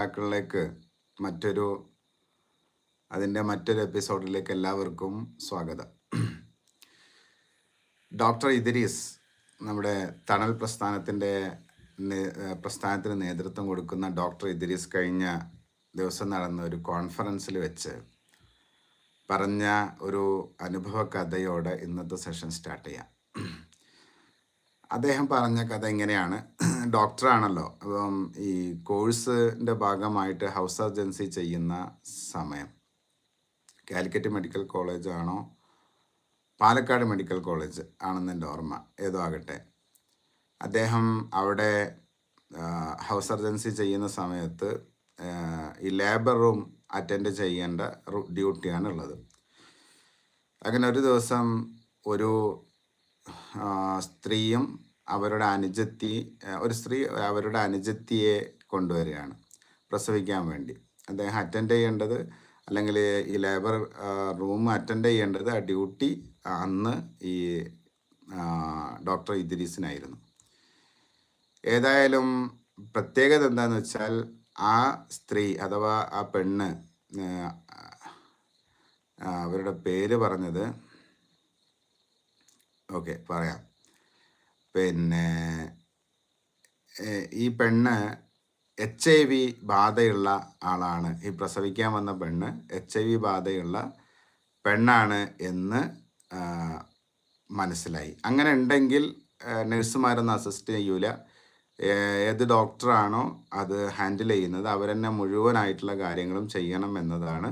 ാക്കളിലേക്ക് മറ്റൊരു അതിന്റെ മറ്റൊരു എപ്പിസോഡിലേക്ക് എല്ലാവർക്കും സ്വാഗതം. ഡോക്ടർ ഇദ്രീസ് നമ്മുടെ തണൽ പ്രസ്ഥാനത്തിന്റെ പ്രസ്ഥാനത്തിന് നേതൃത്വം കൊടുക്കുന്ന ഡോക്ടർ ഇദ്രീസ് കഴിഞ്ഞ ദിവസം നടന്ന ഒരു കോൺഫറൻസിൽ വെച്ച് പറഞ്ഞ ഒരു അനുഭവ കഥയോടെ ഇന്നത്തെ സെഷൻ സ്റ്റാർട്ട് ചെയ്യാം. അദ്ദേഹം പറഞ്ഞ കഥ ഇങ്ങനെയാണ്. ഡോക്ടറാണല്ലോ. അപ്പം ഈ കോഴ്സിന്റെ ഭാഗമായിട്ട് ഹൗസ് സർജൻസി ചെയ്യുന്ന സമയം. കാലിക്കറ്റ് മെഡിക്കൽ കോളേജ് ആണോ പാലക്കാട് മെഡിക്കൽ കോളേജ് ആണെന്ന് എന്റെ ഓർമ്മ. ഏതോ ആകട്ടെ. അദ്ദേഹം അവിടെ ഹൗസ് സർജൻസി ചെയ്യുന്ന സമയത്ത് ഈ ലേബർ റൂം അറ്റൻഡ് ചെയ്യേണ്ട ഡ്യൂട്ടിയാണുള്ളത്. ഡ്യൂട്ടിയാണ് അങ്ങനെ ഒരു ദിവസം ഒരു സ്ത്രീയും അവരുടെ അനുജത്തി ഒരു സ്ത്രീ അവരുടെ അനുജത്തിയെ കൊണ്ടുവരികയാണ് പ്രസവിക്കാൻ വേണ്ടി. അദ്ദേഹം അറ്റൻഡ് ചെയ്യേണ്ടത് അല്ലെങ്കിൽ ഈ ലേബർ റൂം അറ്റൻഡ് ചെയ്യേണ്ടത് ആ ഡ്യൂട്ടി അന്ന് ഈ ഡോക്ടർ ഇദ്രീസിനായിരുന്നു. ഏതായാലും പ്രത്യേകത എന്താന്ന് വെച്ചാൽ ആ സ്ത്രീ അഥവാ ആ പെണ്ണ് അവരുടെ പേര് പറഞ്ഞത് ഓക്കെ പറയാം. പിന്നെ ഈ പെണ്ണ് എച്ച് ഐ വി ബാധയുള്ള ആളാണ്. ഈ പ്രസവിക്കാൻ വന്ന പെണ്ണ് എച്ച് ഐ വി ബാധയുള്ള പെണ്ണാണ് എന്ന് മനസ്സിലായി. അങ്ങനെ ഉണ്ടെങ്കിൽ നഴ്സുമാരൊന്നും അസിസ്റ്റ് ചെയ്യൂല. ഏത് ഡോക്ടറാണോ അത് ഹാൻഡിൽ ചെയ്യുന്നത് അവരെന്നെ മുഴുവനായിട്ടുള്ള കാര്യങ്ങളും ചെയ്യണം എന്നതാണ്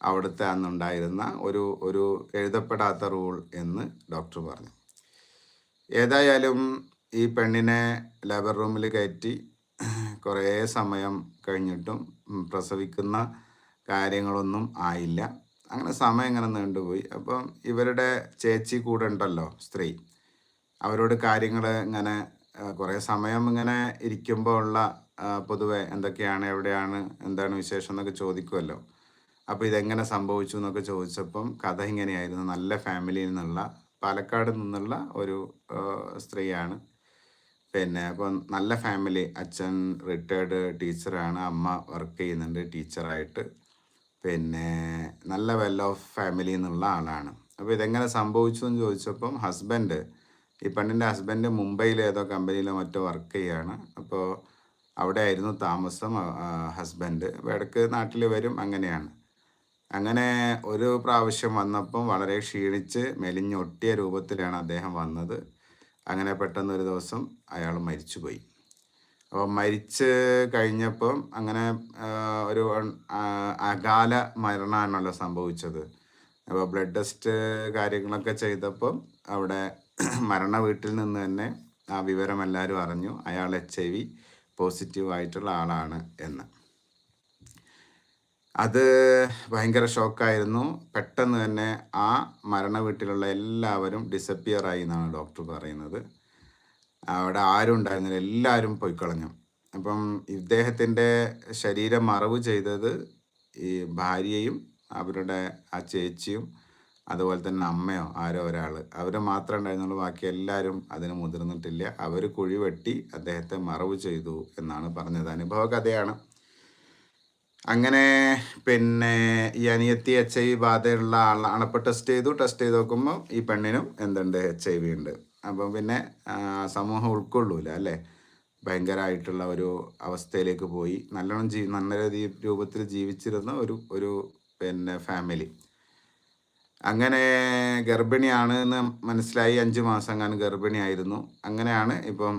അവിടുത്തെ അന്നുണ്ടായിരുന്ന ഒരു ഒരു എഴുതപ്പെടാത്ത റൂൾ എന്ന് ഡോക്ടർ പറഞ്ഞു. ഏതായാലും ഈ പെണ്ണിനെ ലേബർ റൂമിൽ കയറ്റി കുറേ സമയം കഴിഞ്ഞിട്ടും പ്രസവിക്കുന്ന കാര്യങ്ങളൊന്നും ആയില്ല. അങ്ങനെ സമയം ഇങ്ങനെ നീണ്ടുപോയി. അപ്പം ഇവരുടെ ചേച്ചി കൂടെ ഉണ്ടല്ലോ സ്ത്രീ. അവരോട് കാര്യങ്ങൾ ഇങ്ങനെ കുറേ സമയം ഇങ്ങനെ ഇരിക്കുമ്പോൾ ഉള്ള പൊതുവെ എന്തൊക്കെയാണ് എവിടെയാണ് എന്താണ് വിശേഷം എന്നൊക്കെ ചോദിക്കുമല്ലോ. അപ്പോൾ ഇതെങ്ങനെ സംഭവിച്ചു എന്നൊക്കെ ചോദിച്ചപ്പം കഥ ഇങ്ങനെയായിരുന്നു. നല്ല ഫാമിലിയിൽ നിന്നുള്ള പാലക്കാട് നിന്നുള്ള ഒരു സ്ത്രീയാണ്. പിന്നെ അപ്പം നല്ല ഫാമിലി അച്ഛൻ റിട്ടയർഡ് ടീച്ചറാണ് അമ്മ വർക്ക് ചെയ്യുന്നുണ്ട് ടീച്ചറായിട്ട് പിന്നെ നല്ല വെൽ ഓഫ് ഫാമിലി എന്നുള്ള ആളാണ്. അപ്പോൾ ഇതെങ്ങനെ സംഭവിച്ചു എന്ന് ചോദിച്ചപ്പം ഹസ്ബൻഡ് ഈ പെണ്ണിന്റെ ഹസ്ബൻഡ് മുംബൈയിലെ ഏതോ കമ്പനിയിലോ മറ്റോ വർക്ക് ചെയ്യാണ്. അപ്പോൾ അവിടെ ആയിരുന്നു താമസം ഹസ്ബൻഡ് ഇടയ്ക്ക് നാട്ടിൽ വരും അങ്ങനെയാണ്. അങ്ങനെ ഒരു പ്രാവശ്യം വന്നപ്പം വളരെ ക്ഷീണിച്ച് മെലിഞ്ഞൊട്ടിയ രൂപത്തിലാണ് അദ്ദേഹം വന്നത്. അങ്ങനെ പെട്ടെന്ന് ഒരു ദിവസം അയാൾ മരിച്ചുപോയി. അപ്പോൾ മരിച്ച് കഴിഞ്ഞപ്പം അങ്ങനെ ഒരു അകാല മരണമാണല്ലോ സംഭവിച്ചത്. അപ്പോൾ ബ്ലഡ് ടെസ്റ്റ് കാര്യങ്ങളൊക്കെ ചെയ്തപ്പം അവിടെ മരണ വീട്ടിൽ നിന്ന് തന്നെ ആ വിവരം എല്ലാവരും അറിഞ്ഞു. അയാൾ എച്ച് ഐ വി പോസിറ്റീവ് ആയിട്ടുള്ള ആളാണ് എന്ന്. അത് ഭയങ്കര ഷോക്കായിരുന്നു. പെട്ടെന്ന് തന്നെ ആ മരണ വീട്ടിലുള്ള എല്ലാവരും ഡിസപ്പിയർ ആയി എന്നാണ് ഡോക്ടർ പറയുന്നത്. അവിടെ ആരും ഉണ്ടായിരുന്നില്ല. എല്ലാവരും പോയി കളഞ്ഞു അപ്പം ഇദ്ദേഹത്തിന്റെ ശരീരം മറവ് ചെയ്തത് ഈ ഭാര്യയും അവരുടെ ആ ചേച്ചിയും അതുപോലെ തന്നെ അമ്മയോ ആരോ ഒരാൾ. അവർ മാത്രമേ ഉണ്ടായിരുന്നുള്ളൂ. ബാക്കി എല്ലാവരും അതിന് മുതിർന്നിട്ടില്ല. അവർ കുഴി വെട്ടി അദ്ദേഹത്തെ മറവ് ചെയ്തു എന്നാണ് പറഞ്ഞത്. അനുഭവ കഥയാണ് അങ്ങനെ പിന്നെ ഈ അനിയത്തി എച്ച് ഐ വി ബാധയുള്ള ആളാണ് അപ്പോൾ ടെസ്റ്റ് ചെയ്തു. ടെസ്റ്റ് ചെയ്ത് നോക്കുമ്പോൾ ഈ പെണ്ണിനും എന്തുണ്ട്? എച്ച് ഐ വി ഉണ്ട്. അപ്പം പിന്നെ സമൂഹം ഉൾക്കൊള്ളൂല അല്ലേ? ഭയങ്കരമായിട്ടുള്ള ഒരു അവസ്ഥയിലേക്ക് പോയി. നല്ലോണം ജീ നല്ല രീതി- രൂപത്തിൽ ജീവിച്ചിരുന്ന ഒരു ഒരു പിന്നെ ഫാമിലി അങ്ങനെ ഗർഭിണിയാണ് എന്ന് മനസ്സിലായി. അഞ്ച് മാസം ഞാൻ ഗർഭിണിയായിരുന്നു. അങ്ങനെയാണ് ഇപ്പം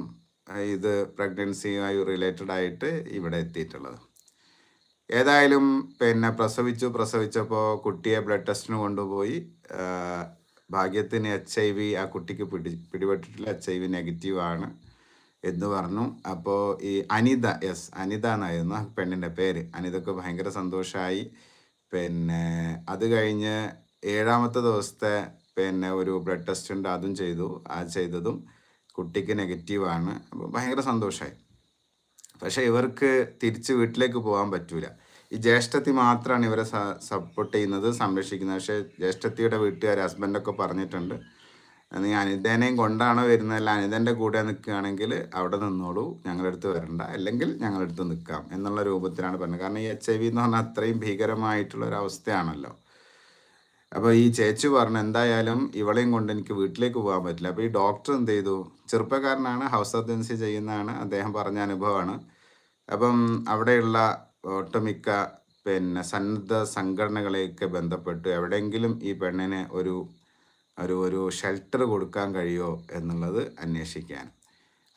ഇത് പ്രഗ്നൻസിയുമായി റിലേറ്റഡ് ആയിട്ട് ഇവിടെ എത്തിയിട്ടുള്ളത്. ഏതായാലും പിന്നെ പ്രസവിച്ചു പ്രസവിച്ചപ്പോൾ കുട്ടിയെ ബ്ലഡ് ടെസ്റ്റിന് കൊണ്ടുപോയി. ഭാഗ്യത്തിന് എച്ച് ഐ വി ആ കുട്ടിക്ക് പിടി പിടിപെട്ടിട്ടില്ല എച്ച് ഐ വി നെഗറ്റീവ് ആണ് എന്ന് പറഞ്ഞു. അപ്പോൾ ഈ അനിത യെസ് അനിത എന്നായിരുന്നു ആ പെണ്ണിന്റെ പേര്. അനിതക്ക് ഭയങ്കര സന്തോഷമായി പിന്നെ അത് കഴിഞ്ഞ് ഏഴാമത്തെ ദിവസത്തെ പിന്നെ ഒരു ബ്ലഡ് ടെസ്റ്റ് ഉണ്ട് അതും ചെയ്തു. ആ ചെയ്തതും കുട്ടിക്ക് നെഗറ്റീവാണ് അപ്പോൾ ഭയങ്കര സന്തോഷമായി പക്ഷെ ഇവർക്ക് തിരിച്ച് വീട്ടിലേക്ക് പോകാൻ പറ്റൂല. ഈ ജ്യേഷ്ഠത്തി മാത്രമാണ് ഇവരെ സപ്പോർട്ട് ചെയ്യുന്നത് സംരക്ഷിക്കുന്നത്. പക്ഷേ ജ്യേഷ്ഠത്തിയുടെ വീട്ടുകാർ ഹസ്ബൻഡൊക്കെ പറഞ്ഞിട്ടുണ്ട് നീ അനിതേനെയും കൊണ്ടാണോ അല്ല അനിതന്റെ കൂടെ നിൽക്കുകയാണെങ്കിൽ അവിടെ നിന്നോളൂ ഞങ്ങളുടെ അടുത്ത് വരണ്ട. അല്ലെങ്കിൽ ഞങ്ങളുടെ അടുത്ത് നിൽക്കാം എന്നുള്ള രൂപത്തിലാണ് പറഞ്ഞത്. കാരണം ഈ എച്ച് ഐ വി എന്ന് പറഞ്ഞാൽ അത്രയും ഭീകരമായിട്ടുള്ള ഒരു അവസ്ഥയാണല്ലോ അപ്പോൾ ഈ ചേച്ചി പറഞ്ഞു എന്തായാലും ഇവളെയും കൊണ്ട് എനിക്ക് വീട്ടിലേക്ക് പോകാൻ പറ്റില്ല. അപ്പോൾ ഈ ഡോക്ടർ എന്ത് ചെയ്തു? ചെറുപ്പക്കാരനാണ് ഹൗസ് സർജൻസി ചെയ്യുന്നതാണ് അദ്ദേഹം പറഞ്ഞ അനുഭവമാണ്. അപ്പം അവിടെയുള്ള ഒട്ടുമിക്ക പിന്നെ സന്നദ്ധ സംഘടനകളെയൊക്കെ ബന്ധപ്പെട്ട് എവിടെയെങ്കിലും ഈ പെണ്ണിന് ഒരു ഒരു ഒരു ഷെൽട്ടർ കൊടുക്കാൻ കഴിയുമോ എന്നുള്ളത് അന്വേഷിക്കാൻ.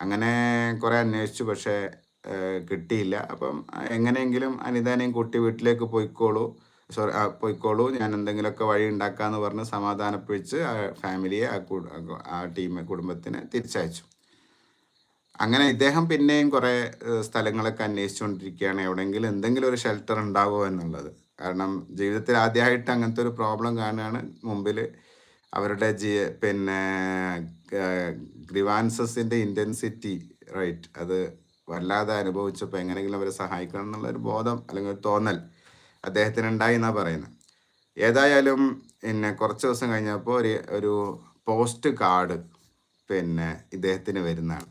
അങ്ങനെ കുറേ അന്വേഷിച്ചു പക്ഷേ കിട്ടിയില്ല. അപ്പം എങ്ങനെയെങ്കിലും അനിതാനെയും കുട്ടി വീട്ടിലേക്ക് പോയിക്കോളൂ. സോറി പോയിക്കോളൂ ഞാൻ എന്തെങ്കിലുമൊക്കെ വഴി ഉണ്ടാക്കാമെന്ന് പറഞ്ഞ് സമാധാനപ്പിച്ച് ആ ഫാമിലിയെ ആ ആ ടീം കുടുംബത്തിനെ തിരിച്ചയച്ചു. അങ്ങനെ ഇദ്ദേഹം പിന്നെയും കുറേ സ്ഥലങ്ങളൊക്കെ അന്വേഷിച്ചുകൊണ്ടിരിക്കുകയാണ്. എവിടെയെങ്കിലും എന്തെങ്കിലും ഒരു ഷെൽട്ടർ ഉണ്ടാവുമോ എന്നുള്ളത്. കാരണം ജീവിതത്തിൽ ആദ്യമായിട്ട് അങ്ങനത്തെ ഒരു പ്രോബ്ലം കാണുകയാണ്. മുമ്പിൽ അവരുടെ ജി പിന്നെ ഗ്രിവാൻസസിന്റെ ഇന്റൻസിറ്റി റൈറ്റ് അത് വല്ലാതെ അനുഭവിച്ചപ്പോൾ എങ്ങനെയെങ്കിലും അവരെ സഹായിക്കണം എന്നുള്ളൊരു ബോധം അല്ലെങ്കിൽ തോന്നൽ അദ്ദേഹത്തിന് ഉണ്ടായി എന്നാണ് പറയുന്നത് ഏതായാലും പിന്നെ കുറച്ച് ദിവസം കഴിഞ്ഞപ്പോൾ ഒരു ഒരു പോസ്റ്റ് കാർഡ് പിന്നെ ഇദ്ദേഹത്തിന് വരുന്നതാണ്.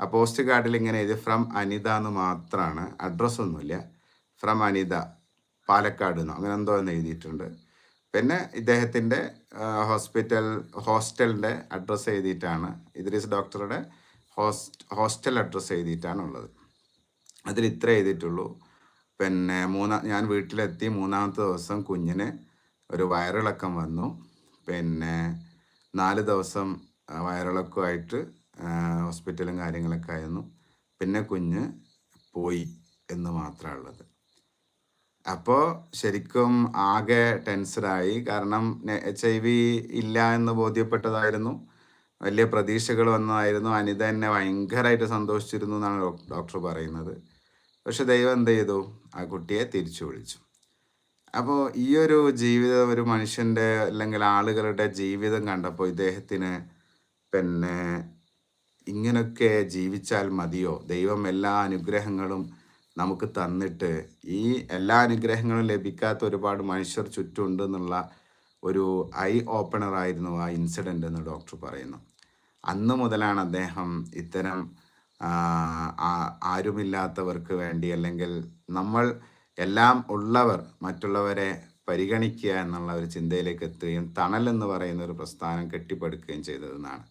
ആ പോസ്റ്റ് കാർഡിൽ ഇങ്ങനെ ഇത് ഫ്രം അനിത എന്ന് മാത്രമാണ് അഡ്രസ്സൊന്നുമില്ല ഫ്രം അനിത പാലക്കാട് എന്നോ അങ്ങനെ എന്തോ എന്ന് എഴുതിയിട്ടുണ്ട്. പിന്നെ ഇദ്ദേഹത്തിന്റെ ഹോസ്പിറ്റൽ ഹോസ്റ്റലിന്റെ അഡ്രസ്സ് എഴുതിയിട്ടാണ്. ഇദ്രീസ് ഡോക്ടറുടെ ഹോസ്റ്റ് ഹോസ്റ്റൽ അഡ്രസ്സ് എഴുതിയിട്ടാണ് ഉള്ളത്. അതിൽ ഇത്ര എഴുതിയിട്ടുള്ളൂ. പിന്നെ മൂന്നാ ഞാൻ വീട്ടിലെത്തി മൂന്നാമത്തെ ദിവസം കുഞ്ഞിന് ഒരു വയറിളക്കം വന്നു. പിന്നെ നാല് ദിവസം വയറിളക്കമായിട്ട് ഹോസ്പിറ്റലും കാര്യങ്ങളൊക്കെ ആയിരുന്നു. പിന്നെ കുഞ്ഞ് പോയി എന്ന് മാത്രമേ ഉള്ളത്. അപ്പോൾ ശരിക്കും ആകെ ടെൻസ്ഡായി. കാരണം എച്ച് ഐ വി ഇല്ല എന്ന് ബോധ്യപ്പെട്ടതായിരുന്നു. വലിയ പ്രതീക്ഷകൾ വന്നതായിരുന്നു. അനിത എന്നെ ഭയങ്കരമായിട്ട് സന്തോഷിച്ചിരുന്നു എന്നാണ് ഡോക്ടർ പറയുന്നത്. പക്ഷെ ദൈവം എന്ത് ചെയ്തു? ആ കുട്ടിയെ തിരിച്ചു വിളിച്ചു. അപ്പോൾ ഈ ഒരു ജീവിത ഒരു മനുഷ്യന്റെ അല്ലെങ്കിൽ ആളുകളുടെ ജീവിതം കണ്ടപ്പോൾ ഇദ്ദേഹത്തിന് പിന്നെ ഇങ്ങനൊക്കെ ജീവിച്ചാൽ മതിയോ? ദൈവം എല്ലാ അനുഗ്രഹങ്ങളും നമുക്ക് തന്നിട്ട് ഈ എല്ലാ അനുഗ്രഹങ്ങളും ലഭിക്കാത്ത ഒരുപാട് മനുഷ്യർ ചുറ്റുണ്ട് എന്നുള്ള ഒരു ഐ ഓപ്പണറായിരുന്നു ആ ഇൻസിഡന്റ് എന്ന് ഡോക്ടർ പറയുന്നു. അന്ന് മുതലാണ് അദ്ദേഹം ഇത്തരം ആരുമില്ലാത്തവർക്ക് വേണ്ടി അല്ലെങ്കിൽ നമ്മൾ എല്ലാം ഉള്ളവർ മറ്റുള്ളവരെ പരിഗണിക്കുക എന്നുള്ള ഒരു ചിന്തയിലേക്ക് എത്തുകയും തണൽ എന്ന് പറയുന്ന ഒരു പ്രസ്ഥാനം കെട്ടിപ്പടുക്കുകയും ചെയ്തതെന്നാണ്.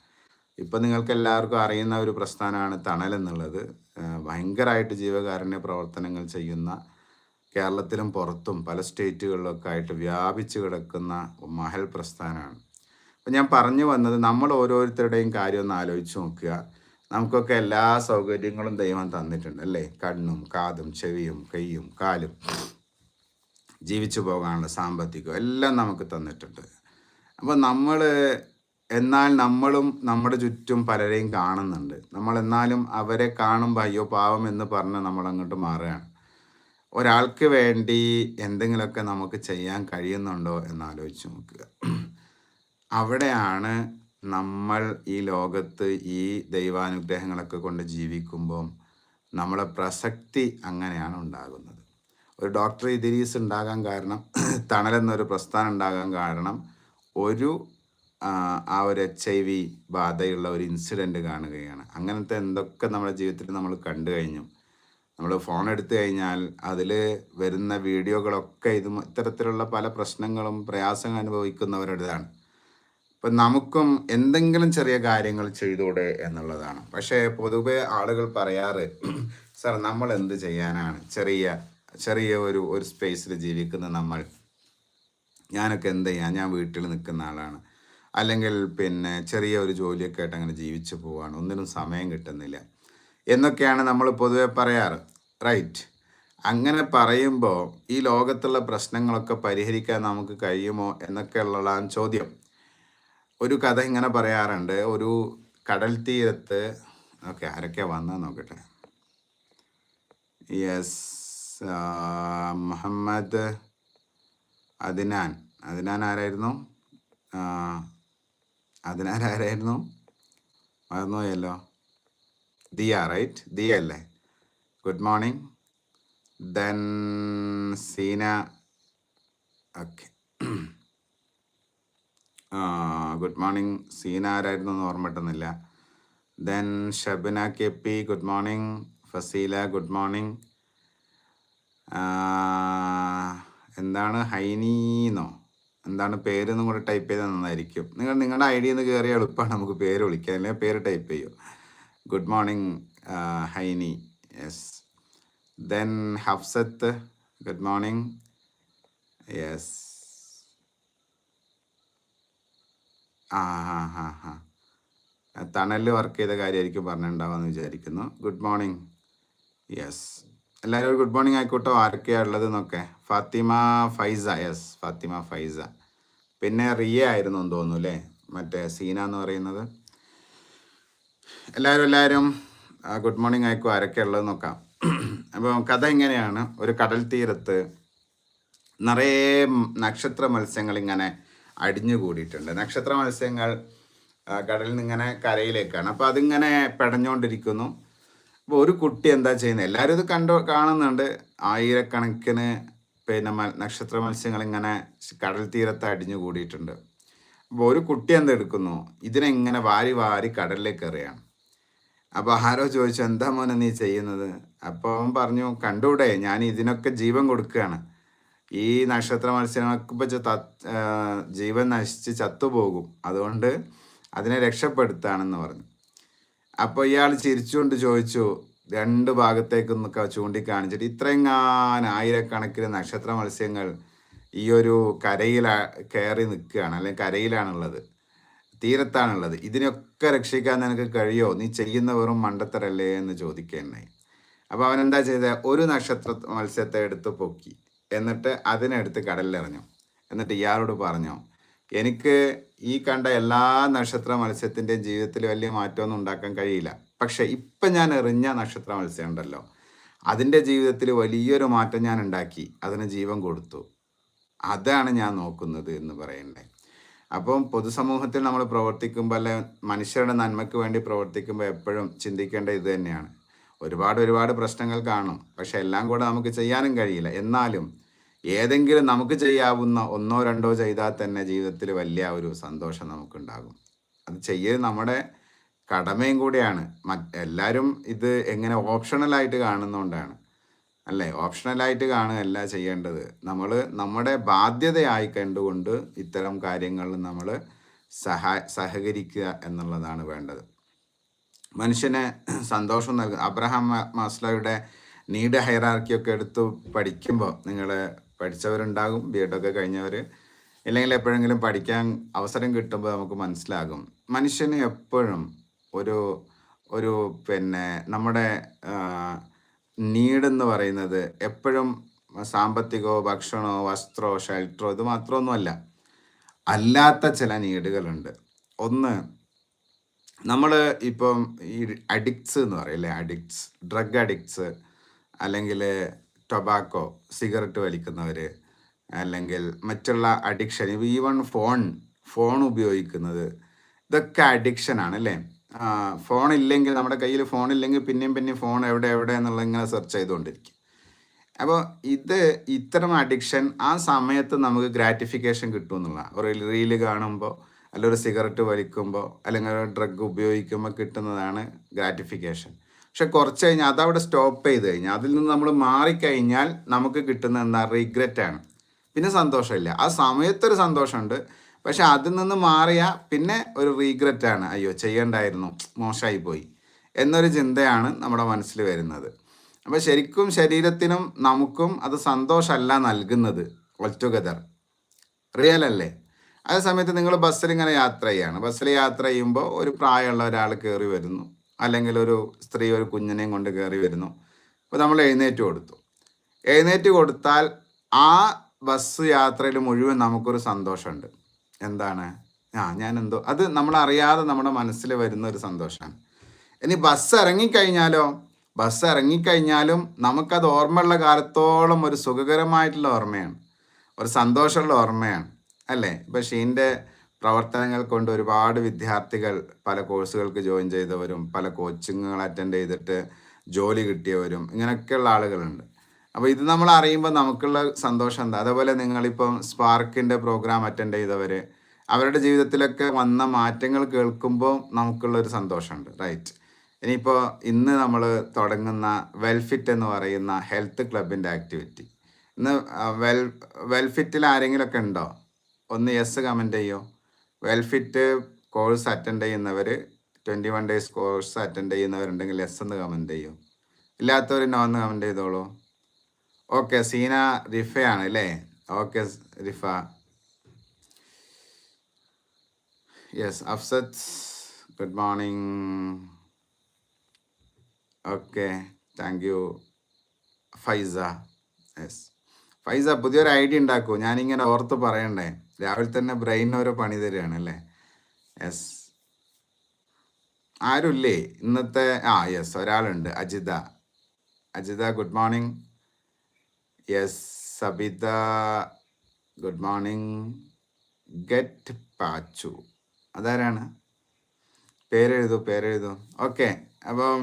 ഇപ്പം നിങ്ങൾക്ക് എല്ലാവർക്കും അറിയുന്ന ഒരു പ്രസ്ഥാനമാണ് തണൽ എന്നുള്ളത്. ഭയങ്കരമായിട്ട് ജീവകാരുണ്യ പ്രവർത്തനങ്ങൾ ചെയ്യുന്ന കേരളത്തിലും പുറത്തും പല സ്റ്റേറ്റുകളിലൊക്കെ ആയിട്ട് വ്യാപിച്ചു കിടക്കുന്ന മഹൽ പ്രസ്ഥാനമാണ്. അപ്പം ഞാൻ പറഞ്ഞു വന്നത് നമ്മൾ ഓരോരുത്തരുടെയും കാര്യം ഒന്ന് ആലോചിച്ച് നോക്കുക. നമുക്കൊക്കെ എല്ലാ സൗകര്യങ്ങളും ദൈവം തന്നിട്ടുണ്ട് അല്ലേ? കണ്ണും കാതും ചെവിയും കൈയും കാലും. ജീവിച്ചു പോകാനുള്ള സാമ്പത്തികം എല്ലാം നമുക്ക് തന്നിട്ടുണ്ട്. അപ്പോൾ നമ്മൾ എന്നാൽ നമ്മളും നമ്മുടെ ചുറ്റും പലരെയും കാണുന്നുണ്ട്. നമ്മൾ എന്നാലും അവരെ കാണുമ്പോൾ അയ്യോ പാവം എന്ന് പറഞ്ഞ് നമ്മൾ അങ്ങോട്ട് മാറുകയാണ്. ഒരാൾക്ക് വേണ്ടി എന്തെങ്കിലുമൊക്കെ നമുക്ക് ചെയ്യാൻ കഴിയുന്നുണ്ടോ എന്ന് ആലോചിച്ച് നോക്കുക. അവിടെയാണ് നമ്മൾ ഈ ലോകത്ത് ഈ ദൈവാനുഗ്രഹങ്ങളൊക്കെ കൊണ്ട് ജീവിക്കുമ്പം നമ്മളെ പ്രസക്തി അങ്ങനെയാണ് ഉണ്ടാകുന്നത്. ഒരു ഡോക്ടർ ഇദിരീസ് ഉണ്ടാകാൻ കാരണം തണലെന്നൊരു പ്രസ്ഥാനം ഉണ്ടാകാൻ കാരണം ഒരു ആ, ആ ഒരു എച്ച് ഐ വി ബാധയുള്ള ഒരു ഇൻസിഡന്റ് കാണുകയാണ്. അങ്ങനത്തെ എന്തൊക്കെ നമ്മുടെ ജീവിതത്തിൽ നമ്മൾ കണ്ടു കഴിഞ്ഞു. നമ്മൾ ഫോൺ എടുത്തു കഴിഞ്ഞാൽ അതിൽ വരുന്ന വീഡിയോകളൊക്കെ ഇതും ഇത്തരത്തിലുള്ള പല പ്രശ്നങ്ങളും പ്രയാസങ്ങൾ അനുഭവിക്കുന്നവരുടേതാണ് ഇപ്പം നമുക്കും എന്തെങ്കിലും ചെറിയ കാര്യങ്ങൾ ചെയ്തൂടെ എന്നുള്ളതാണ്. പക്ഷേ പൊതുവെ ആളുകൾ പറയാറ് സാർ നമ്മൾ എന്ത് ചെയ്യാനാണ്? ചെറിയ ചെറിയ ഒരു ഒരു സ്പേസിൽ ജീവിക്കുന്ന നമ്മൾ. ഞാനൊക്കെ എന്ത് ചെയ്യാം? ഞാൻ വീട്ടിൽ നിൽക്കുന്ന ആളാണ്. അല്ലെങ്കിൽ പിന്നെ ചെറിയ ഒരു ജോലിയൊക്കെ ആയിട്ട് അങ്ങനെ ജീവിച്ചു പോവാണ്. ഒന്നിനും സമയം കിട്ടുന്നില്ല. എന്നൊക്കെയാണ് നമ്മൾ പൊതുവെ പറയാറ്. റൈറ്റ് അങ്ങനെ പറയുമ്പോൾ ഈ ലോകത്തുള്ള പ്രശ്നങ്ങളൊക്കെ പരിഹരിക്കാൻ നമുക്ക് കഴിയുമോ എന്നൊക്കെയുള്ളതാണ് ചോദ്യം. ഒരു കഥ ഇങ്ങനെ പറയാറുണ്ട്. ഒരു കടൽ തീരത്ത് ഓക്കെ ആരൊക്കെ വന്നത് നോക്കട്ടെ. യെസ് മുഹമ്മദ് അദിനാൻ. അദിനാൻ ആരായിരുന്നു? അദിനാൻ ആരായിരുന്നു? മറന്നുപോയല്ലോ ദിയ റൈറ്റ് ദിയ അല്ലേ? Good morning then Seena okay good morning. Seena ആരായിരുന്നു എന്ന് ഓർമ്മ കിട്ടുന്നില്ല. Then Shabina K P good morning. Fazeela good morning. എന്താണ് ഹൈനീന്നോ? എന്താണ് പേരെന്നും കൂടെ ടൈപ്പ് ചെയ്താൽ നന്നായിരിക്കും. നിങ്ങൾ നിങ്ങളുടെ ഐ ഡിയിൽ നിന്ന് കയറിയ എളുപ്പമാണ് നമുക്ക് പേര് വിളിക്കാൻ. അല്ലെങ്കിൽ പേര് ടൈപ്പ് ചെയ്യൂ. Good morning Haini. Yes. Then Hafsath good morning. Yes. ആ ഹാ ഹാ ഹാ. വർക്ക് ചെയ്ത കാര്യമായിരിക്കും പറഞ്ഞിട്ടുണ്ടാവുമെന്ന് വിചാരിക്കുന്നു. ഗുഡ് മോർണിംഗ് യെസ് എല്ലാവരും ഒരു ഗുഡ് മോർണിംഗ് ആയിക്കോട്ടോ. ആരൊക്കെയാണ് ഉള്ളത് എന്നൊക്കെ. ഫാത്തിമ ഫൈസ. യെസ് ഫാത്തിമ ഫൈസ. പിന്നെ റിയ ആയിരുന്നു എന്ന് തോന്നുന്നു അല്ലേ? മറ്റേ സീന എന്ന് പറയുന്നത്. എല്ലാവരും എല്ലാവരും ഗുഡ് മോർണിംഗ് ആയിക്കോ. ആരൊക്കെ ഉള്ളത് നോക്കാം അപ്പോൾ കഥ എങ്ങനെയാണ് ഒരു കടൽ തീരത്ത് നിറയെ നക്ഷത്ര മത്സ്യങ്ങൾ ഇങ്ങനെ അടിഞ്ഞു കൂടിയിട്ടുണ്ട്. നക്ഷത്ര മത്സ്യങ്ങൾ കടലിൽ നിന്ന് ഇങ്ങനെ കരയിലേക്കാണ്. അപ്പോൾ അതിങ്ങനെ പെടഞ്ഞുകൊണ്ടിരിക്കുന്നു അപ്പോൾ ഒരു കുട്ടി എന്താ ചെയ്യുന്നത്? എല്ലാവരും ഇത് കണ്ടു കാണുന്നുണ്ട്. ആയിരക്കണക്കിന് പിന്നെ നക്ഷത്ര മത്സ്യങ്ങൾ ഇങ്ങനെ കടൽ തീരത്ത് അടിഞ്ഞു കൂടിയിട്ടുണ്ട്. അപ്പോൾ ഒരു കുട്ടി എന്താ എടുക്കുന്നു? ഇതിനെങ്ങനെ വാരി വാരി കടലിലേക്ക് എറിയാണ്. അപ്പോൾ ആരോ ചോദിച്ചു എന്താ മോനെ നീ ചെയ്യുന്നത്? അപ്പോൾ അവൻ പറഞ്ഞു കണ്ടുകൂടെ ഞാൻ ഇതിനൊക്കെ ജീവൻ കൊടുക്കുകയാണ്. ഈ നക്ഷത്ര മത്സ്യങ്ങൾക്ക് ജീവൻ നശിച്ച് ചത്തുപോകും. അതുകൊണ്ട് അതിനെ രക്ഷപ്പെടുത്താണെന്ന് പറഞ്ഞു. അപ്പോൾ ഇയാൾ ചിരിച്ചുകൊണ്ട് ചോദിച്ചു രണ്ട് ഭാഗത്തേക്കൊന്നൊക്കെ ചൂണ്ടിക്കാണിച്ചിട്ട് ഇത്രയെങ്ങാൻ ആയിരക്കണക്കിന് നക്ഷത്ര മത്സ്യങ്ങൾ ഈ ഒരു കരയിൽ കയറി നിൽക്കുകയാണ്. അല്ലെങ്കിൽ കരയിലാണുള്ളത്. തീരത്താണുള്ളത്. ഇതിനൊക്കെ രക്ഷിക്കാൻ നിനക്ക് കഴിയോ? നീ ചെയ്യുന്ന വെറും മണ്ടത്തരല്ലേ? എന്ന് ചോദിക്കുകയുണ്ടായി അപ്പോൾ അവൻ എന്താ ചെയ്തത് ഒരു നക്ഷത്ര മത്സ്യത്തെ എടുത്ത് പൊക്കി. എന്നിട്ട് അതിനെടുത്ത് കടലിലെറിഞ്ഞു. എന്നിട്ട് ഇയാളോട് പറഞ്ഞു എനിക്ക് ഈ കണ്ട എല്ലാ നക്ഷത്ര മത്സ്യത്തിന്റെയും ജീവിതത്തിൽ വലിയ മാറ്റമൊന്നും ഉണ്ടാക്കാൻ കഴിയില്ല. പക്ഷേ ഇപ്പം ഞാൻ എറിഞ്ഞ നക്ഷത്ര മത്സ്യം ഉണ്ടല്ലോ. അതിന്റെ ജീവിതത്തിൽ വലിയൊരു മാറ്റം ഞാൻ ഉണ്ടാക്കി. അതിന് ജീവൻ കൊടുത്തു. അതാണ് ഞാൻ നോക്കുന്നത് എന്ന് പറയണ്ടേ. അപ്പം പൊതുസമൂഹത്തിൽ നമ്മൾ പ്രവർത്തിക്കുമ്പോൾ അല്ലെ മനുഷ്യരുടെ നന്മയ്ക്ക് വേണ്ടി പ്രവർത്തിക്കുമ്പോൾ എപ്പോഴും ചിന്തിക്കേണ്ട ഇത് തന്നെയാണ്. ഒരുപാട് ഒരുപാട് പ്രശ്നങ്ങൾ കാണും. പക്ഷെ എല്ലാം കൂടെ നമുക്ക് ചെയ്യാനും കഴിയില്ല. എന്നാലും ഏതെങ്കിലും നമുക്ക് ചെയ്യാവുന്ന ഒന്നോ രണ്ടോ ചെയ്താൽ തന്നെ ജീവിതത്തിൽ വലിയ ഒരു സന്തോഷം നമുക്കുണ്ടാകും. അത് ചെയ്യൽ നമ്മുടെ കടമയും കൂടിയാണ്. എല്ലാവരും ഇത് എങ്ങനെ ഓപ്ഷണലായിട്ട് കാണുന്നതുകൊണ്ടാണ് അല്ലേ? ഓപ്ഷണലായിട്ട് കാണുകയല്ല ചെയ്യേണ്ടത്. നമ്മൾ നമ്മുടെ ബാധ്യതയായി കണ്ടുകൊണ്ട് ഇത്തരം കാര്യങ്ങളിൽ നമ്മൾ സഹാ സഹകരിക്കുക എന്നുള്ളതാണ് വേണ്ടത്. മനുഷ്യന് സന്തോഷം നൽകും. അബ്രഹാം മാസ്ലോയുടെ നീഡ് ഹൈറാർക്കിയൊക്കെ എടുത്ത് പഠിക്കുമ്പോൾ നിങ്ങൾ പഠിച്ചവരുണ്ടാകും ബി എഡൊക്കെ കഴിഞ്ഞവർ ഇല്ലെങ്കിൽ എപ്പോഴെങ്കിലും പഠിക്കാൻ അവസരം കിട്ടുമ്പോൾ നമുക്ക് മനസ്സിലാകും. മനുഷ്യന് എപ്പോഴും ഒരു ഒരു പിന്നെ നമ്മുടെ നീഡ് എന്ന് പറയുന്നത് എപ്പോഴും സാമ്പത്തികമോ ഭക്ഷണമോ വസ്ത്രമോ ഷെൽട്ടറോ ഇത് മാത്രമൊന്നുമല്ല. അല്ലാത്ത ചില നീഡുകളുണ്ട് ഒന്ന് നമ്മൾ ഇപ്പം ഈ അഡിക്ട്സ് എന്ന് പറയില്ലേ അഡിക്ട്സ് ഡ്രഗ് അഡിക്ട്സ് അല്ലെങ്കിൽ ടൊബാക്കോ സിഗരറ്റ് വലിക്കുന്നവർ അല്ലെങ്കിൽ മറ്റുള്ള അഡിക്ഷൻ ഈവൺ ഫോൺ ഫോൺ ഉപയോഗിക്കുന്നത് ഇതൊക്കെ അഡിക്ഷനാണ് അല്ലേ? ഫോൺ ഇല്ലെങ്കിൽ നമ്മുടെ കയ്യിൽ ഫോൺ ഇല്ലെങ്കിൽ പിന്നെയും പിന്നെയും ഫോൺ എവിടെ എവിടെ എന്നുള്ള ഇങ്ങനെ സെർച്ച് ചെയ്തുകൊണ്ടിരിക്കും. അപ്പോൾ ഇത് ഇത്തരം അഡിക്ഷൻ ആ സമയത്ത് നമുക്ക് ഗ്രാറ്റിഫിക്കേഷൻ കിട്ടും എന്നുള്ള ഒരു റീൽ കാണുമ്പോൾ അല്ലെങ്കിൽ ഒരു സിഗരറ്റ് വലിക്കുമ്പോൾ അല്ലെങ്കിൽ ഡ്രഗ് ഉപയോഗിക്കുമ്പോൾ കിട്ടുന്നതാണ് ഗ്രാറ്റിഫിക്കേഷൻ പക്ഷെ കുറച്ച് കഴിഞ്ഞാൽ അതവിടെ സ്റ്റോപ്പ് ചെയ്ത് കഴിഞ്ഞാൽ അതിൽ നിന്ന് നമ്മൾ മാറിക്കഴിഞ്ഞാൽ നമുക്ക് കിട്ടുന്ന എന്താ റിഗ്രറ്റ് ആണ്. പിന്നെ സന്തോഷമില്ല. ആ സമയത്തൊരു സന്തോഷമുണ്ട്. പക്ഷെ അതിൽ നിന്ന് മാറിയ പിന്നെ ഒരു റീഗ്രറ്റ് ആണ്. അയ്യോ ചെയ്യണ്ടായിരുന്നു മോശമായി പോയി എന്നൊരു ചിന്തയാണ് നമ്മുടെ മനസ്സിൽ വരുന്നത്. അപ്പോൾ ശരിക്കും ശരീരത്തിനും നമുക്കും അത് സന്തോഷമല്ല നൽകുന്നത് ഓൾ ടുഗദർ റിയൽ അല്ലേ? അതേ സമയത്ത് നിങ്ങൾ ബസ്സിൽ ഇങ്ങനെ യാത്ര ചെയ്യാണ്. ബസ്സിൽ യാത്ര ചെയ്യുമ്പോൾ ഒരു പ്രായമുള്ള ഒരാൾ കയറി വരുന്നു. അല്ലെങ്കിൽ ഒരു സ്ത്രീ ഒരു കുഞ്ഞിനെയും കൊണ്ട് കയറി വരുന്നു. അപ്പോൾ നമ്മൾ എഴുന്നേറ്റ് കൊടുത്തു. എഴുന്നേറ്റ് കൊടുത്താൽ ആ ബസ് യാത്രയിൽ മുഴുവൻ നമുക്കൊരു സന്തോഷമുണ്ട്. എന്താണ്? ആ ഞാൻ എന്തോ അത് നമ്മൾ അറിയാതെ നമ്മുടെ മനസ്സിൽ വരുന്ന ഒരു സന്തോഷമാണ്. ഇനി ബസ് ഇറങ്ങിക്കഴിഞ്ഞാലോ? ബസ് ഇറങ്ങിക്കഴിഞ്ഞാലും നമുക്കത് ഓർമ്മയുള്ള കാലത്തോളം ഒരു സുഖകരമായിട്ടുള്ള ഓർമ്മയാണ്. ഒരു സന്തോഷമുള്ള ഓർമ്മയാണ്. അല്ലേ? ഇപ്പം ഷീന്റെ പ്രവർത്തനങ്ങൾ കൊണ്ട് ഒരുപാട് വിദ്യാർത്ഥികൾ പല കോഴ്സുകൾക്ക് ജോയിൻ ചെയ്തവരും പല കോച്ചിങ്ങുകൾ അറ്റൻഡ് ചെയ്തിട്ട് ജോലി കിട്ടിയവരും ഇങ്ങനെയൊക്കെയുള്ള ആളുകളുണ്ട്. അപ്പോൾ ഇത് നമ്മൾ അറിയുമ്പോൾ നമുക്കുള്ള സന്തോഷം എന്താ? അതേപോലെ നിങ്ങളിപ്പം സ്പാർക്കിന്റെ പ്രോഗ്രാം അറ്റൻഡ് ചെയ്തവർ അവരുടെ ജീവിതത്തിലൊക്കെ വന്ന മാറ്റങ്ങൾ കേൾക്കുമ്പോൾ നമുക്കുള്ളൊരു സന്തോഷമുണ്ട് റൈറ്റ് ഇനിയിപ്പോൾ ഇന്ന് നമ്മൾ തുടങ്ങുന്ന വെൽഫിറ്റ് എന്ന് പറയുന്ന ഹെൽത്ത് ക്ലബിന്റെ ആക്ടിവിറ്റി. ഇന്ന് വെൽ വെൽഫിറ്റിൽ ആരെങ്കിലുമൊക്കെ ഉണ്ടോ? ഒന്ന് യെസ് കമന്റ് ചെയ്യോ? വെൽഫിറ്റ് കോഴ്സ് അറ്റൻഡ് ചെയ്യുന്നവർ twenty one days course attend ചെയ്യുന്നവരുണ്ടെങ്കിൽ yes എന്ന് കമന്റ് ചെയ്യൂ. ഇല്ലാത്തവർ നോ എന്ന് കമന്റ് ചെയ്തോളൂ. ഓക്കെ സീന റിഫ ആണ് അല്ലേ? Okay Rifa. Yes Afsath good morning okay thank you Faisa yes Faisa പുതിയൊരു ഐഡിയ ഉണ്ടാക്കൂ. ഞാനിങ്ങനെ ഓർത്ത് പറയണ്ടേ? രാവിലെ തന്നെ ബ്രെയിൻ ഓരോ പണി തരികയാണ് അല്ലേ? യെസ് ആരുമില്ലേ ഇന്നത്തെ ആ യെസ് ഒരാളുണ്ട് Ajitha. Ajitha good morning yes Sabitha good morning get Pachu അതാരാണ്? പേരെഴുതൂ പേരെഴുതൂ. ഓക്കെ അപ്പം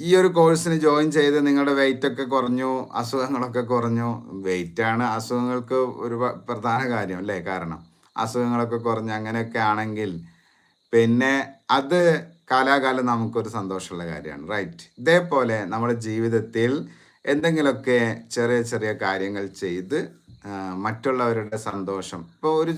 ഈ ഒരു കോഴ്സിന് ജോയിൻ ചെയ്ത് നിങ്ങളുടെ വെയിറ്റ് ഒക്കെ കുറഞ്ഞു അസുഖങ്ങളൊക്കെ കുറഞ്ഞു വെയിറ്റ് ആണ് അസുഖങ്ങൾക്ക് ഒരു പ്രധാന കാര്യം അല്ലേ? കാരണം അസുഖങ്ങളൊക്കെ കുറഞ്ഞു അങ്ങനെയൊക്കെ ആണെങ്കിൽ പിന്നെ അത് കാലാകാലം നമുക്കൊരു സന്തോഷമുള്ള കാര്യമാണ് റൈറ്റ് ഇതേപോലെ നമ്മുടെ ജീവിതത്തിൽ എന്തെങ്കിലുമൊക്കെ ചെറിയ ചെറിയ കാര്യങ്ങൾ ചെയ്ത് മറ്റുള്ളവരുടെ സന്തോഷം. ഇപ്പോൾ ഒരു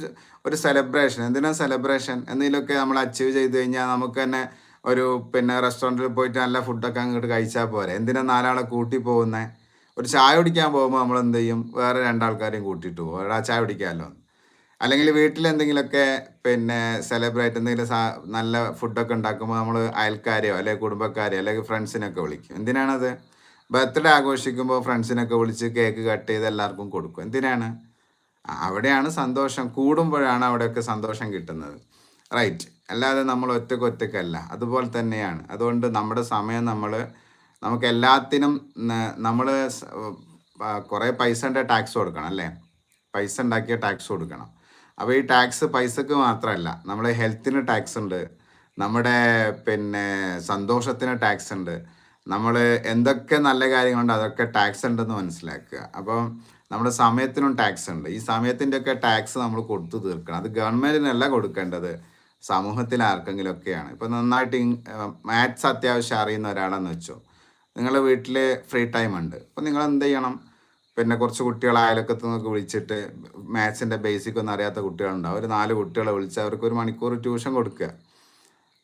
ഒരു സെലിബ്രേഷൻ എന്തിനാ സെലിബ്രേഷൻ എന്തെങ്കിലുമൊക്കെ നമ്മൾ അച്ചീവ് ചെയ്ത് കഴിഞ്ഞാൽ നമുക്ക് തന്നെ ഒരു പിന്നെ റെസ്റ്റോറന്റിൽ പോയിട്ട് നല്ല ഫുഡൊക്കെ അങ്ങോട്ട് കഴിച്ചാൽ പോരെ. എന്തിനാ നാലാളെ കൂട്ടി പോകുന്നത് ഒരു ചായ കുടിക്കാൻ പോകുമ്പോൾ നമ്മൾ എന്ത് ചെയ്യും? വേറെ രണ്ടാൾക്കാരെയും കൂട്ടിയിട്ട് പോകും. എടാ ചായ കുടിക്കാമല്ലോ. അല്ലെങ്കിൽ വീട്ടിൽ എന്തെങ്കിലുമൊക്കെ പിന്നെ സെലിബ്രേറ്റ് എന്തെങ്കിലും സാ- നല്ല ഫുഡൊക്കെ ഉണ്ടാക്കുമ്പോൾ നമ്മൾ അയൽക്കാരെയോ അല്ലെങ്കിൽ കുടുംബക്കാരെയോ അല്ലെങ്കിൽ ഫ്രണ്ട്സിനൊക്കെ വിളിക്കും. എന്തിനാണത്? ബർത്ത്ഡേ ആഘോഷിക്കുമ്പോൾ ഫ്രണ്ട്സിനൊക്കെ വിളിച്ച് കേക്ക് കട്ട് ചെയ്ത് എല്ലാവർക്കും കൊടുക്കും. എന്തിനാണ്? അവിടെയാണ് സന്തോഷം. കൂടുമ്പോഴാണ് അവിടെയൊക്കെ സന്തോഷം കിട്ടുന്നത്. റൈറ്റ് അല്ലാതെ നമ്മൾ ഒറ്റയ്ക്ക് ഒറ്റക്കല്ല. അതുപോലെ തന്നെയാണ്. അതുകൊണ്ട് നമ്മുടെ സമയം നമ്മൾ നമുക്ക് എല്ലാത്തിനും നമ്മൾ കുറേ പൈസ പൈസന്റെ ടാക്സ് കൊടുക്കണം അല്ലേ? പൈസ ഉണ്ടാക്കിയ ടാക്സ് കൊടുക്കണം. അപ്പോൾ ഈ ടാക്സ് പൈസക്ക് മാത്രമല്ല നമ്മുടെ ഹെൽത്തിന് ടാക്സ് ഉണ്ട്. നമ്മുടെ പിന്നെ സന്തോഷത്തിന് ടാക്സ് ഉണ്ട്. നമ്മൾ എന്തൊക്കെ നല്ല കാര്യങ്ങളുണ്ട് അതൊക്കെ ടാക്സ് ഉണ്ടെന്ന് മനസ്സിലാക്കുക. അപ്പം നമ്മുടെ സമയത്തിനും ടാക്സ് ഉണ്ട്. ഈ സമയത്തിന്റെയൊക്കെ ടാക്സ് നമ്മൾ കൊടുത്തു തീർക്കണം. അത് ഗവൺമെന്റിനല്ല കൊടുക്കേണ്ടത്. സമൂഹത്തിൽ ആർക്കെങ്കിലുമൊക്കെയാണ് ഇപ്പോൾ നന്നായിട്ട് മാത്സ് അത്യാവശ്യം അറിയുന്ന ഒരാളെന്ന് വെച്ചോ നിങ്ങളുടെ വീട്ടിൽ ഫ്രീ ടൈം ഉണ്ട്. അപ്പോൾ നിങ്ങൾ എന്ത് ചെയ്യണം പിന്നെ കുറച്ച് കുട്ടികളെ അയലക്കത്ത് നിന്നൊക്കെ വിളിച്ചിട്ട് മാത്സിന്റെ ബേസിക് ഒന്നും അറിയാത്ത കുട്ടികളുണ്ടാവും. ഒരു നാല് കുട്ടികളെ വിളിച്ച് അവർക്ക് ഒരു മണിക്കൂർ ട്യൂഷൻ കൊടുക്കുക.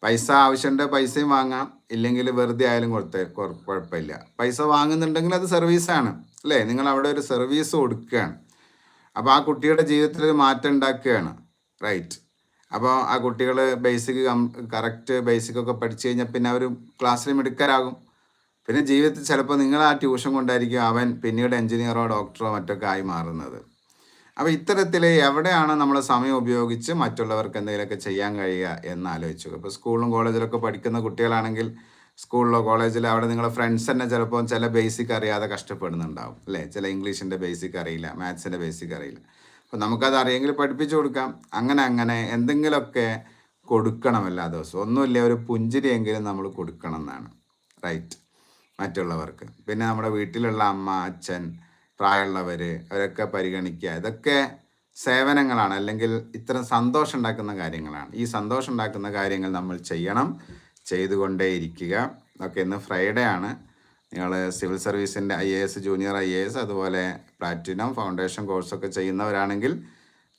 പൈസ ആവശ്യമുണ്ട് പൈസയും വാങ്ങാം. ഇല്ലെങ്കിൽ വെറുതെ ആയാലും കൊടുത്ത കുഴപ്പമില്ല. പൈസ വാങ്ങുന്നുണ്ടെങ്കിൽ അത് സർവീസാണ് അല്ലേ? നിങ്ങൾ അവിടെ ഒരു സർവീസ് കൊടുക്കുകയാണ്. അപ്പോൾ ആ കുട്ടിയുടെ ജീവിതത്തിൽ ഒരു മാറ്റം ഉണ്ടാക്കുകയാണ്. റൈറ്റ്. അപ്പോൾ ആ കുട്ടികൾ ബേസിക് കറക്റ്റ് ബേസിക് ഒക്കെ പഠിച്ചു കഴിഞ്ഞാൽ പിന്നെ അവർ ക്ലാസ്സിൽ മിടുക്കരാകും. പിന്നെ ജീവിതത്തിൽ ചിലപ്പോൾ നിങ്ങൾ ആ ട്യൂഷൻ കൊണ്ടായിരിക്കും അവൻ പിന്നീട് എഞ്ചിനീയറോ ഡോക്ടറോ മറ്റൊക്കെ ആയി മാറുന്നത്. അപ്പോൾ ഇത്തരത്തിൽ എവിടെയാണ് നമ്മൾ സമയം ഉപയോഗിച്ച് മറ്റുള്ളവർക്ക് എന്തെങ്കിലുമൊക്കെ ചെയ്യാൻ കഴിയുക എന്ന് ആലോചിച്ചു ഇപ്പോൾ സ്കൂളിലും കോളേജിലൊക്കെ പഠിക്കുന്ന കുട്ടികളാണെങ്കിൽ സ്കൂളിലോ കോളേജിലോ അവിടെ നിങ്ങളെ ഫ്രണ്ട്സ് തന്നെ ചിലപ്പോൾ ചില ബേസിക് അറിയാതെ കഷ്ടപ്പെടുന്നുണ്ടാവും. അല്ലേ? ചില ഇംഗ്ലീഷിന്റെ ബേസിക് അറിയില്ല മാത്സിന്റെ ബേസിക് അറിയില്ല. അപ്പോൾ നമുക്കത് അറിയെങ്കിൽ പഠിപ്പിച്ചു കൊടുക്കാം. അങ്ങനെ അങ്ങനെ എന്തെങ്കിലുമൊക്കെ കൊടുക്കണം എല്ലാ ദിവസവും ഒന്നുമില്ല ഒരു പുഞ്ചിരിയെങ്കിലും നമ്മൾ കൊടുക്കണം എന്നാണ്. റൈറ്റ് മറ്റുള്ളവർക്ക്. പിന്നെ നമ്മുടെ വീട്ടിലുള്ള അമ്മ അച്ഛൻ പ്രായമുള്ളവർ അവരൊക്കെ പരിഗണിക്കുക. ഇതൊക്കെ സേവനങ്ങളാണ്. അല്ലെങ്കിൽ ഇത്തരം സന്തോഷം ഉണ്ടാക്കുന്ന കാര്യങ്ങളാണ്. ഈ സന്തോഷം ഉണ്ടാക്കുന്ന കാര്യങ്ങൾ നമ്മൾ ചെയ്യണം. ചെയ്തുകൊണ്ടേയിരിക്കുക. ഓക്കെ ഇന്ന് ഫ്രൈഡേ ആണ്. നിങ്ങൾ civil സർവീസിന്റെ I A S junior I A S അതുപോലെ പ്ലാറ്റിനം ഫൗണ്ടേഷൻ കോഴ്സൊക്കെ ചെയ്യുന്നവരാണെങ്കിൽ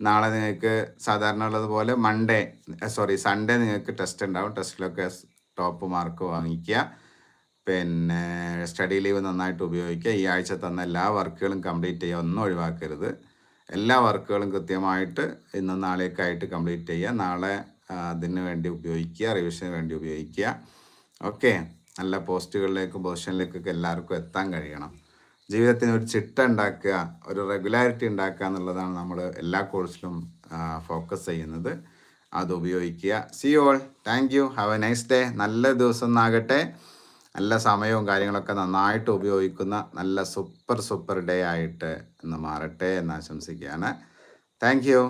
നാളെ നിങ്ങൾക്ക് സാധാരണ ഉള്ളതുപോലെ മൺഡേ സോറി സൺഡേ നിങ്ങൾക്ക് ടെസ്റ്റ് ഉണ്ടാവും. ടെസ്റ്റിലൊക്കെ ടോപ്പ് മാർക്ക് വാങ്ങിക്കുക. പിന്നെ സ്റ്റഡി ലീവ് നന്നായിട്ട് ഉപയോഗിക്കുക. ഈ ആഴ്ച തന്ന എല്ലാ വർക്കുകളും കംപ്ലീറ്റ് ചെയ്യുക. ഒന്നും ഒഴിവാക്കരുത്. എല്ലാ വർക്കുകളും കൃത്യമായിട്ട് ഇന്നും നാളെയൊക്കെ ആയിട്ട് കംപ്ലീറ്റ് ചെയ്യുക. നാളെ അതിന് വേണ്ടി ഉപയോഗിക്കുക. റിവിഷന് വേണ്ടി ഉപയോഗിക്കുക. ഓക്കെ നല്ല പോസ്റ്റുകളിലേക്കും പൊസിഷനിലേക്കൊക്കെ എല്ലാവർക്കും എത്താൻ കഴിയണം. ജീവിതത്തിന് ഒരു ചിട്ട ഉണ്ടാക്കുക ഒരു റെഗുലാരിറ്റി ഉണ്ടാക്കുക എന്നുള്ളതാണ് നമ്മൾ എല്ലാ കോഴ്സിലും ഫോക്കസ് ചെയ്യുന്നത്. അത് ഉപയോഗിക്കുക. See all thank you have a nice day നല്ല ദിവസം എന്നാകട്ടെ നല്ല സമയവും കാര്യങ്ങളൊക്കെ നന്നായിട്ട് ഉപയോഗിക്കുന്ന നല്ല സൂപ്പർ സൂപ്പർ ഡേ ആയിട്ട് ഇന്ന് മാറട്ടെ എന്ന് ആശംസിക്കുകയാണ്. Thank you